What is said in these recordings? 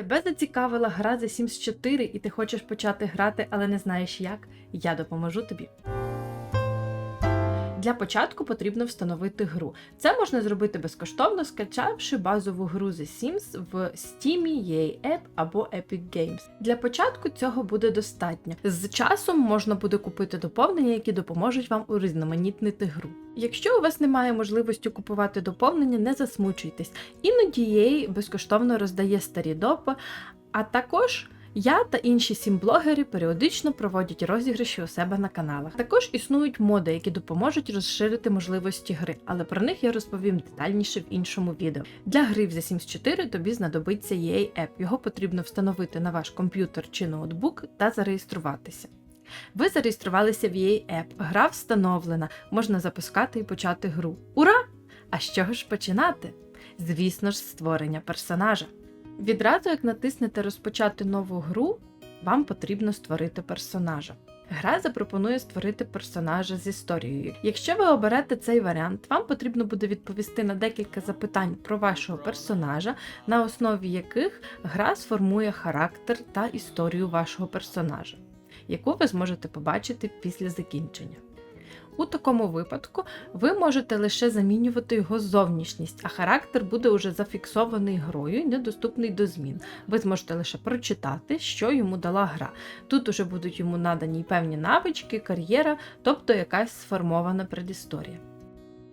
Тебе зацікавила гра The Sims 4 і ти хочеш почати грати, але не знаєш як? Я допоможу тобі. Для початку потрібно встановити гру. Це можна зробити безкоштовно, скачавши базову гру The Sims в Steam, EA App або Epic Games. Для початку цього буде достатньо. З часом можна буде купити доповнення, які допоможуть вам урізноманітнити гру. Якщо у вас немає можливості купувати доповнення, не засмучуйтесь. Іноді EA безкоштовно роздає старі допи, а також. Я та інші сім-блогери періодично проводять розіграші у себе на каналах. Також існують моди, які допоможуть розширити можливості гри, але про них я розповім детальніше в іншому відео. Для гри в The Sims 4 тобі знадобиться EA App. Його потрібно встановити на ваш комп'ютер чи ноутбук та зареєструватися. Ви зареєструвалися в EA App, гра встановлена, можна запускати і почати гру. Ура! А з чого ж починати? Звісно ж, створення персонажа. Відразу, як натиснете розпочати нову гру, вам потрібно створити персонажа. Гра запропонує створити персонажа з історією. Якщо ви оберете цей варіант, вам потрібно буде відповісти на декілька запитань про вашого персонажа, на основі яких гра сформує характер та історію вашого персонажа, яку ви зможете побачити після закінчення. У такому випадку ви можете лише замінювати його зовнішність, а характер буде уже зафіксований грою і недоступний до змін. Ви зможете лише прочитати, що йому дала гра. Тут уже будуть йому надані певні навички, кар'єра, тобто якась сформована предісторія.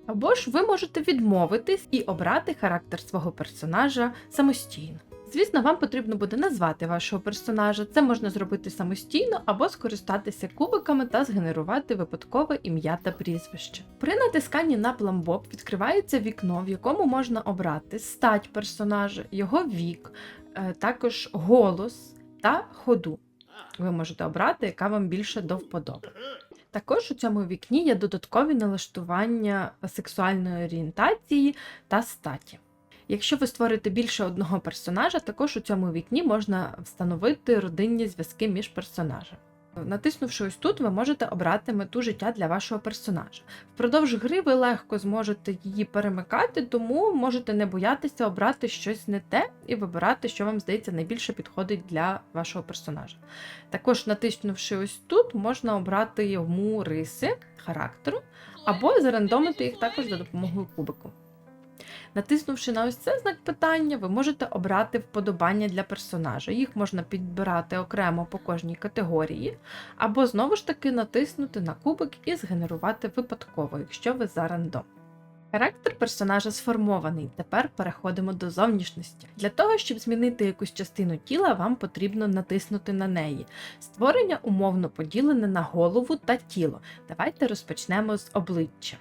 Або ж ви можете відмовитись і обрати характер свого персонажа самостійно. Звісно, вам потрібно буде назвати вашого персонажа. Це можна зробити самостійно або скористатися кубиками та згенерувати випадкове ім'я та прізвище. При натисканні на пламбоб відкривається вікно, в якому можна обрати стать персонажа, його вік, е, також голос та ходу. Ви можете обрати, яка вам більше до вподоби. Також у цьому вікні є додаткові налаштування сексуальної орієнтації та статі. Якщо ви створите більше одного персонажа, також у цьому вікні можна встановити родинні зв'язки між персонажами. Натиснувши ось тут, ви можете обрати мету життя для вашого персонажа. Впродовж гри ви легко зможете її перемикати, тому можете не боятися обрати щось не те і вибирати, що вам здається найбільше підходить для вашого персонажа. Також, натиснувши ось тут, можна обрати йому риси характеру, або зарандомити їх також за допомогою кубику. Натиснувши на ось це знак питання, ви можете обрати вподобання для персонажа. Їх можна підбирати окремо по кожній категорії, або знову ж таки натиснути на кубик і згенерувати випадково, якщо ви за рандом. Характер персонажа сформований. Тепер переходимо до зовнішності. Для того, щоб змінити якусь частину тіла, вам потрібно натиснути на неї. Створення умовно поділене на голову та тіло. Давайте розпочнемо з обличчя.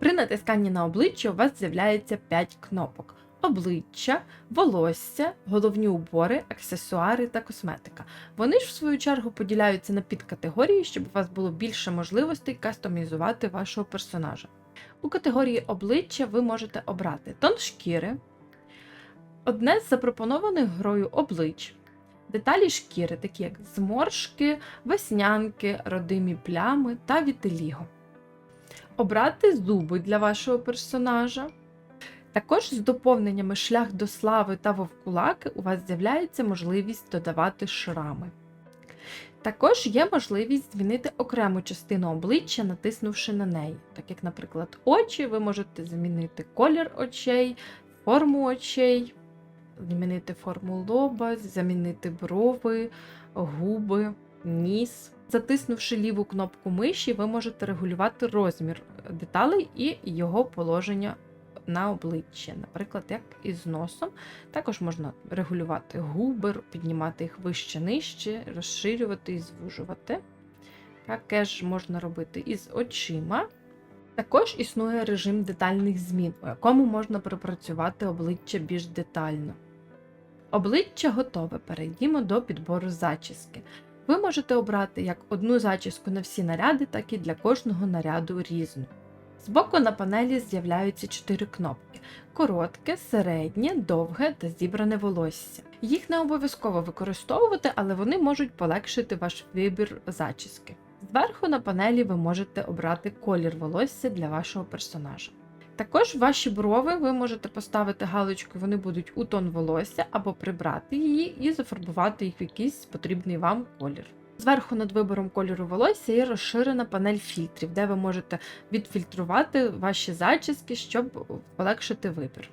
При натисканні на обличчя у вас з'являється 5 кнопок: обличчя, волосся, головні убори, аксесуари та косметика. Вони ж, в свою чергу, поділяються на підкатегорії, щоб у вас було більше можливостей кастомізувати вашого персонажа. У категорії обличчя ви можете обрати тон шкіри, одне з запропонованих грою облич, деталі шкіри, такі як зморшки, веснянки, родимі плями та вітиліго обрати зуби для вашого персонажа. Також з доповненнями шлях до слави та вовкулаки у вас з'являється можливість додавати шрами. Також є можливість змінити окрему частину обличчя, натиснувши на неї. Так як, наприклад, очі, ви можете змінити колір очей, форму очей, змінити форму лоба, замінити брови, губи, ніс. Затиснувши ліву кнопку миші, ви можете регулювати розмір деталей і його положення на обличчі, наприклад, як із носом. Також можна регулювати губи, піднімати їх вище нижче, розширювати і звужувати. Таке ж можна робити із очима. Також існує режим детальних змін, у якому можна пропрацювати обличчя більш детально. Обличчя готове. Перейдімо до підбору зачіски. Ви можете обрати як одну зачіску на всі наряди, так і для кожного наряду різну. Збоку на панелі з'являються чотири кнопки: коротке, середнє, довге та зібране волосся. Їх не обов'язково використовувати, але вони можуть полегшити ваш вибір зачіски. Зверху на панелі ви можете обрати колір волосся для вашого персонажа. Також ваші брови ви можете поставити галочку, вони будуть у тон волосся або прибрати її і зафарбувати їх в якийсь потрібний вам колір. Зверху над вибором кольору волосся є розширена панель фільтрів, де ви можете відфільтрувати ваші зачіски, щоб полегшити вибір.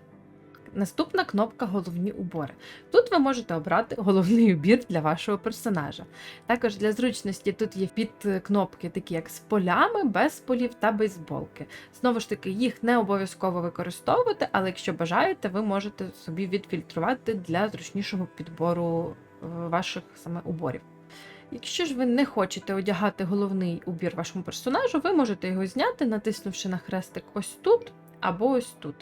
Наступна кнопка Головні убори. Тут ви можете обрати головний убір для вашого персонажа. Також для зручності тут є під кнопки, такі як з полями, без полів та бейсболки. Знову ж таки, їх не обов'язково використовувати, але якщо бажаєте, ви можете собі відфільтрувати для зручнішого підбору е, ваших саме уборів. Якщо ж ви не хочете одягати головний убір вашому персонажу, ви можете його зняти, натиснувши на хрестик ось тут або ось тут.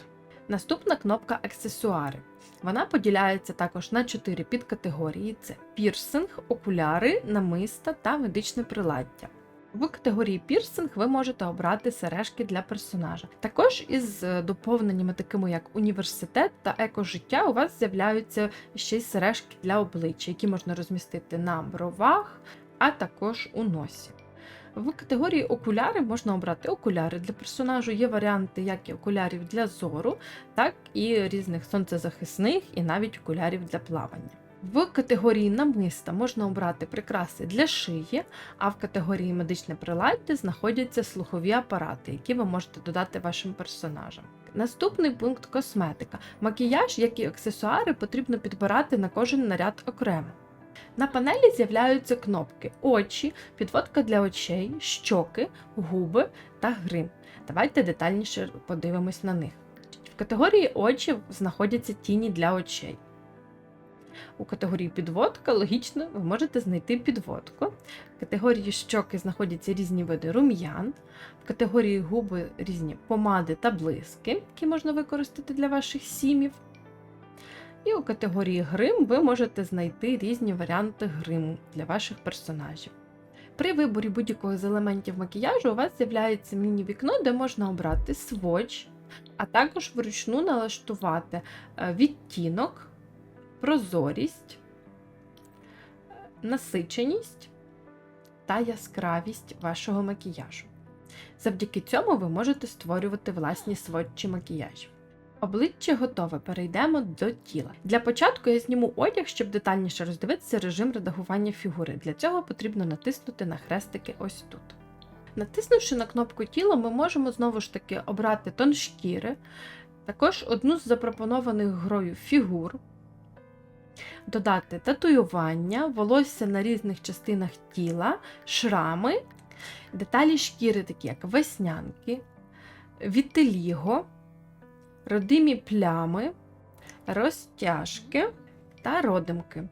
Наступна кнопка аксесуари. Вона поділяється також на 4 підкатегорії: це пірсинг, окуляри, намиста та медичне приладдя. В категорії пірсинг ви можете обрати сережки для персонажа. Також із е, доповненнями, такими як університет та екожиття, у вас з'являються ще й сережки для обличчя, які можна розмістити на бровах, а також у носі. В категорії окуляри можна обрати окуляри для персонажу. Є варіанти як і окулярів для зору, так і різних сонцезахисних, і навіть окулярів для плавання. В категорії намиста можна обрати прикраси для шиї, а в категорії медичне приладдя знаходяться слухові апарати, які ви можете додати вашим персонажам. Наступний пункт косметика. Макіяж, як і аксесуари, потрібно підбирати на кожен наряд окремо. На панелі з'являються кнопки очі, підводка для очей, щоки, губи та грим. Давайте детальніше подивимось на них. В категорії очі знаходяться тіні для очей. У категорії підводка логічно ви можете знайти підводку. В категорії щоки знаходяться різні види рум'ян. В категорії губи різні помади та блиски, які можна використати для ваших сімів. І у категорії грим ви можете знайти різні варіанти гриму для ваших персонажів. При виборі будь-якого з елементів макіяжу у вас з'являється міні-вікно, де можна обрати сводч, а також вручну налаштувати е, відтінок, прозорість, насиченість та яскравість вашого макіяжу. Завдяки цьому ви можете створювати власні сводчі макіяжів. Обличчя готове, перейдемо до тіла. Для початку я зніму одяг, щоб детальніше роздивитися режим редагування фігури. Для цього потрібно натиснути на хрестики ось тут. Натиснувши на кнопку тіла, ми можемо знову ж таки обрати тон шкіри, також одну з запропонованих грою фігур, додати татуювання, волосся на різних частинах тіла, шрами, деталі шкіри, такі як веснянки, вітиліго родимі плями, розтяжки та родимки,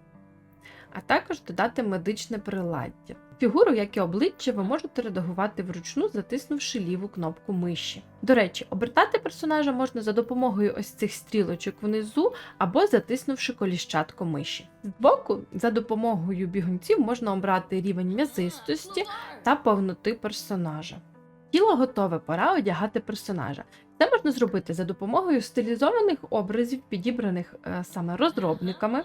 а також додати медичне приладдя. Фігуру, як і обличчя, ви можете редагувати вручну, затиснувши ліву кнопку миші. До речі, обертати персонажа можна за допомогою ось цих стрілочок внизу або затиснувши коліщатко миші. Збоку, за допомогою бігунців, можна обрати рівень м'язистості та повноти персонажа. Тіло готове, пора одягати персонажа. Це можна зробити за допомогою стилізованих образів, підібраних е, саме розробниками,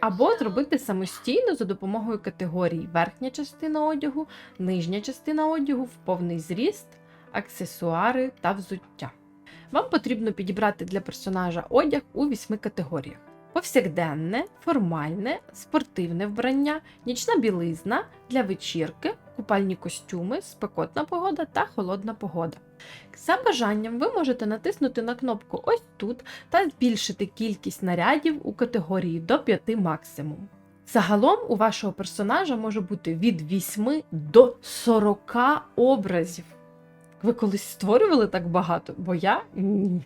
або зробити самостійно за допомогою категорій верхня частина одягу, нижня частина одягу, в повний зріст, аксесуари та взуття. Вам потрібно підібрати для персонажа одяг у вісьми категоріях: повсякденне, формальне, спортивне вбрання, нічна білизна для вечірки, купальні костюми, спекотна погода та холодна погода. За бажанням ви можете натиснути на кнопку ось тут та збільшити кількість нарядів у категорії до 5 максимум. Загалом у вашого персонажа може бути від 8 до 40 образів. Ви колись створювали так багато? Бо я ні.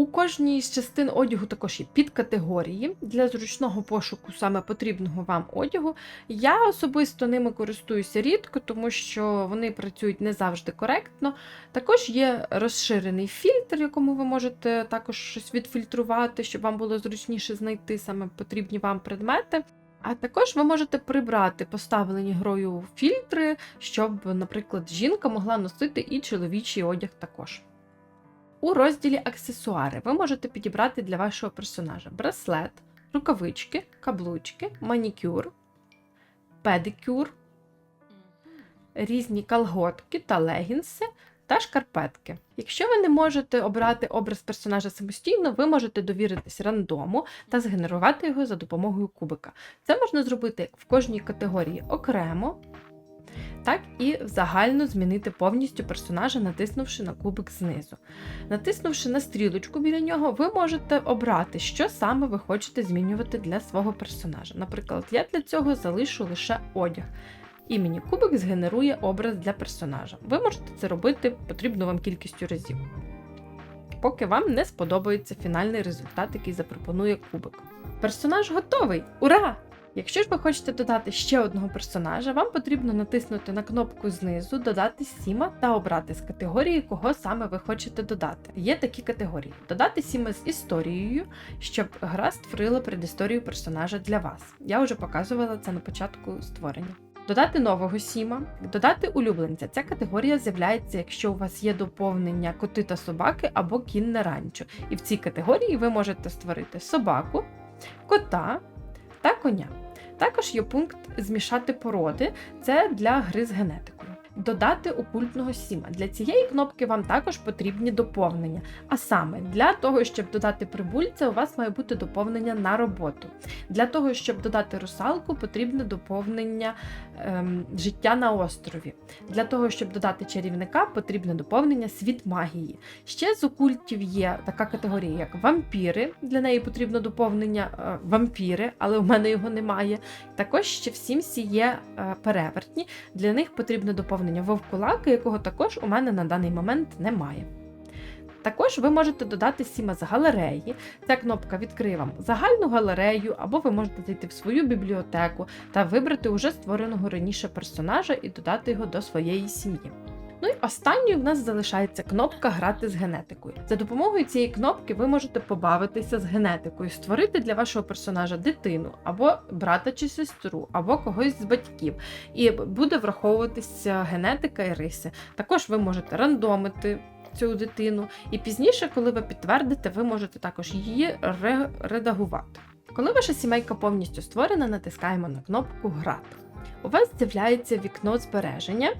У кожній з частин одягу також є підкатегорії для зручного пошуку саме потрібного вам одягу. Я особисто ними користуюся рідко, тому що вони працюють не завжди коректно. Також є розширений фільтр, якому ви можете також щось відфільтрувати, щоб вам було зручніше знайти саме потрібні вам предмети. А також ви можете прибрати поставлені грою фільтри, щоб, наприклад, жінка могла носити і чоловічий одяг також. У розділі Аксесуари ви можете підібрати для вашого персонажа браслет, рукавички, каблучки, манікюр, педикюр, різні колготки та легінси, та шкарпетки. Якщо ви не можете обрати образ персонажа самостійно, ви можете довіритись рандому та згенерувати його за допомогою кубика. Це можна зробити в кожній категорії окремо, так і загально змінити повністю персонажа, натиснувши на кубик знизу. Натиснувши на стрілочку біля нього, ви можете обрати, що саме ви хочете змінювати для свого персонажа. Наприклад, я для цього залишу лише одяг. І мені кубик згенерує образ для персонажа. Ви можете це робити потрібну вам кількістю разів, поки вам не сподобається фінальний результат, який запропонує кубик. Персонаж готовий! Ура! Якщо ж ви хочете додати ще одного персонажа, вам потрібно натиснути на кнопку знизу, додати Сіма та обрати з категорії, кого саме ви хочете додати. Є такі категорії: додати Сіма з історією, щоб гра створила предісторію персонажа для вас. Я вже показувала це на початку створення. Додати нового Сіма, додати улюбленця. Ця категорія з'являється, якщо у вас є доповнення коти та собаки або кінне ранчо. І в цій категорії ви можете створити собаку, кота та коня. Також є пункт змішати породи, це для гри з генетикою. Додати окультного сіма. Для цієї кнопки вам також потрібні доповнення. А саме для того, щоб додати прибульця, у вас має бути доповнення на роботу. Для того, щоб додати русалку, потрібне доповнення ем, життя на острові. Для того, щоб додати чарівника, потрібне доповнення світ магії. Ще з окультів є така категорія, як вампіри. Для неї потрібно доповнення е, вампіри, але у мене його немає. Також ще в Сімсі є е, перевертні. Для них потрібне доповнення вовкулаки, якого також у мене на даний момент немає. Також ви можете додати Сіма з галереї. Ця кнопка відкриє вам загальну галерею, або ви можете зайти в свою бібліотеку та вибрати уже створеного раніше персонажа і додати його до своєї сім'ї. Ну і останньою в нас залишається кнопка Грати з генетикою. За допомогою цієї кнопки ви можете побавитися з генетикою, створити для вашого персонажа дитину, або брата чи сестру, або когось з батьків. І буде враховуватися генетика і риси. Також ви можете рандомити. Цю дитину, і пізніше, коли ви підтвердите, ви можете також її ре- редагувати. Коли ваша сімейка повністю створена, натискаємо на кнопку Грати. У вас з'являється вікно збереження,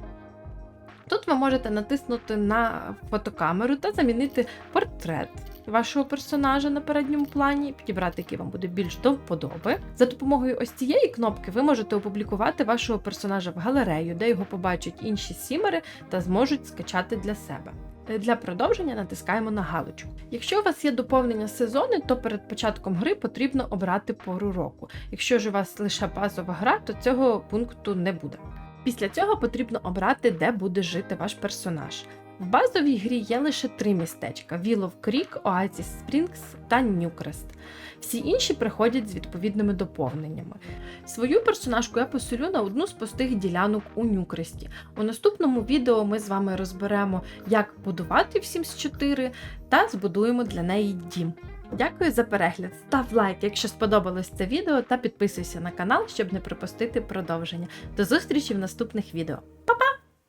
Тут ви можете натиснути на фотокамеру та замінити портрет вашого персонажа на передньому плані, підібрати, який вам буде більш до вподоби. За допомогою ось цієї кнопки ви можете опублікувати вашого персонажа в галерею, де його побачать інші сімери та зможуть скачати для себе. Е, Для продовження натискаємо на галочку. Якщо у вас є доповнення сезони, то перед початком гри потрібно обрати пору року. Якщо ж у вас лише базова гра, то цього пункту не буде. Після цього потрібно обрати, де буде жити ваш персонаж. В базовій грі є лише три містечка: Willow Creek, Oasis Springs та Ньюкрест. Всі інші приходять з відповідними доповненнями. Свою персонажку я поселю на одну з пустих ділянок у Ньюкресті. У наступному відео ми з вами розберемо, як будувати в Sims 4 та збудуємо для неї дім. Дякую за перегляд. Став лайк, якщо сподобалось це відео, та підписуйся на канал, щоб не пропустити продовження. До зустрічі в наступних відео. Па-па!